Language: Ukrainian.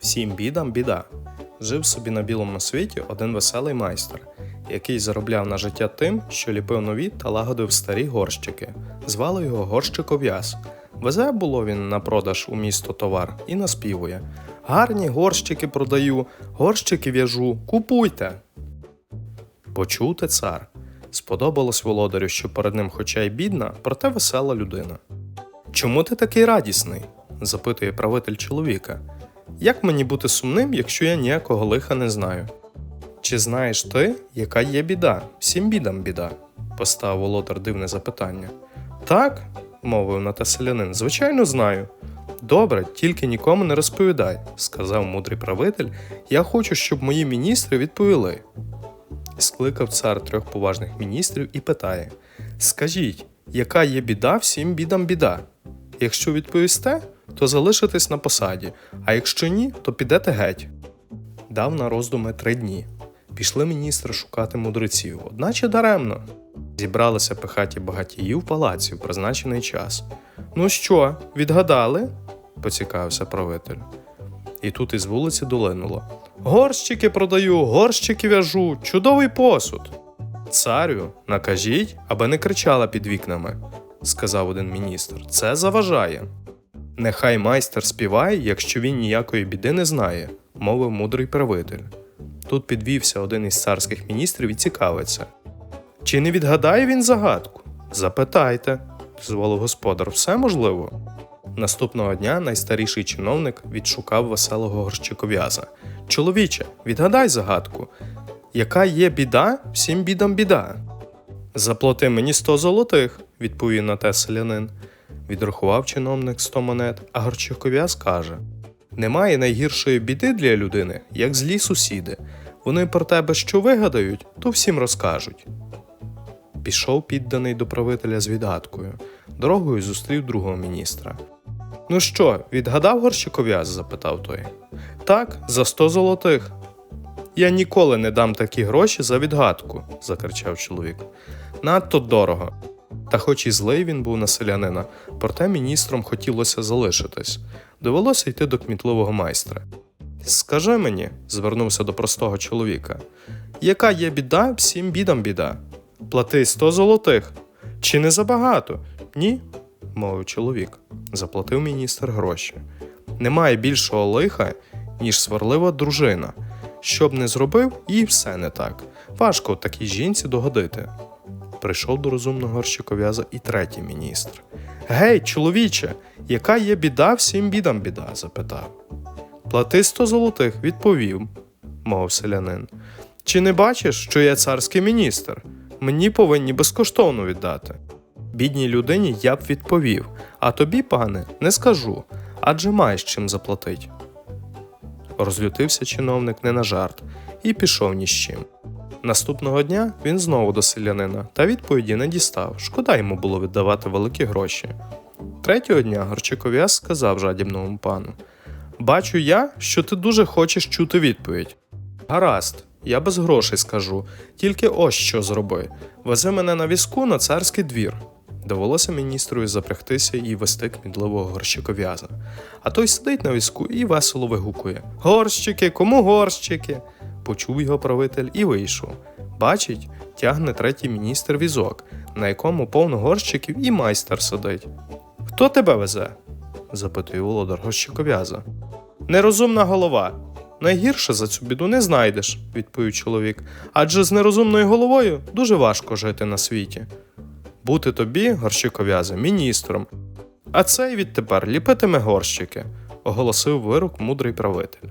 Всім бідам біда. Жив собі на білому світі один веселий майстер, який заробляв на життя тим, що ліпив нові та лагодив старі горщики. Звали його горщиков'яз. Везе було він на продаж у місто товар і наспівує: Гарні горщики продаю, горщики в'яжу, купуйте. Почув те цар. Сподобалось володарю, що перед ним, хоча й бідна, проте весела людина. Чому ти такий радісний? запитує правитель чоловіка. Як мені бути сумним, якщо я ніякого лиха не знаю? Чи знаєш ти, яка є біда? Всім бідам біда? поставив володар дивне запитання. Так, мовив на те селянин, звичайно знаю. Добре, тільки нікому не розповідай, сказав мудрий правитель. Я хочу, щоб мої міністри відповіли. Скликав цар трьох поважних міністрів і питає: Скажіть, яка є біда всім бідам біда? Якщо відповісте, то залишитесь на посаді, а якщо ні, то підете геть. Дав на роздуми три дні. Пішли міністри шукати мудреців, одначе даремно. Зібралися пихаті багатії в палаці в призначений час. Ну що, відгадали? поцікавився правитель. І тут із вулиці долинуло. Горщики продаю, горщики в'яжу, чудовий посуд. Царю, накажіть, аби не кричала під вікнами, сказав один міністр. Це заважає. Нехай майстер співає, якщо він ніякої біди не знає, мовив мудрий правитель. Тут підвівся один із царських міністрів і цікавиться. Чи не відгадає він загадку? Запитайте, дозволив господар, все можливо. Наступного дня найстаріший чиновник відшукав веселого горщиков'яза. Чоловіче, відгадай загадку. Яка є біда, всім бідам біда. Заплати мені сто золотих, відповів на те селянин. Відрахував чиновник сто монет, а горщиков'яз каже: Немає найгіршої біди для людини, як злі сусіди. Вони про тебе що вигадають, то всім розкажуть. Пішов підданий до правителя з відгадкою. Дорогою зустрів другого міністра. Ну що, відгадав горщиков'яз? запитав той. Так, за сто золотих. Я ніколи не дам такі гроші за відгадку, закричав чоловік. Надто дорого. Та хоч і злий він був на селянина, проте міністром хотілося залишитись. Довелося йти до кмітливого майстра. Скажи мені, звернувся до простого чоловіка, яка є біда, всім бідам біда. Плати сто золотих. Чи не забагато? Ні, мовив чоловік. Заплатив міністр гроші. Немає більшого лиха, ніж сварлива дружина. Щоб не зробив, і все не так. Важко такій жінці догодити. Прийшов до розумного горщиков'яза і третій міністр. Гей, чоловіче, яка є біда, всім бідам біда? запитав. Плати сто золотих, відповів, мовив селянин. Чи не бачиш, що я царський міністр? Мені повинні безкоштовно віддати. Бідній людині я б відповів, а тобі, пане, не скажу, адже маєш чим заплатить. Розлютився чиновник не на жарт і пішов ні з чим. Наступного дня він знову до селянина та відповіді не дістав. Шкода йому було віддавати великі гроші. Третього дня Горчиков'яз сказав жадібному пану: Бачу я, що ти дуже хочеш чути відповідь. Гаразд, я без грошей скажу, тільки ось що зроби: вези мене на візку на царський двір. Довелося міністрою запрягтися і вести кмідливого горщиков'яза. А той сидить на візку і весело вигукує: Горщики, кому горщики? Почув його правитель і вийшов. Бачить, тягне третій міністр візок, на якому повно горщиків і майстер сидить. Хто тебе везе? запитує володар горщиков'яза. Нерозумна голова. Найгірше за цю біду не знайдеш, відповів чоловік. Адже з нерозумною головою дуже важко жити на світі. Бути тобі, горщиков'язе, міністром. А цей відтепер ліпитиме горщики, оголосив вирок мудрий правитель.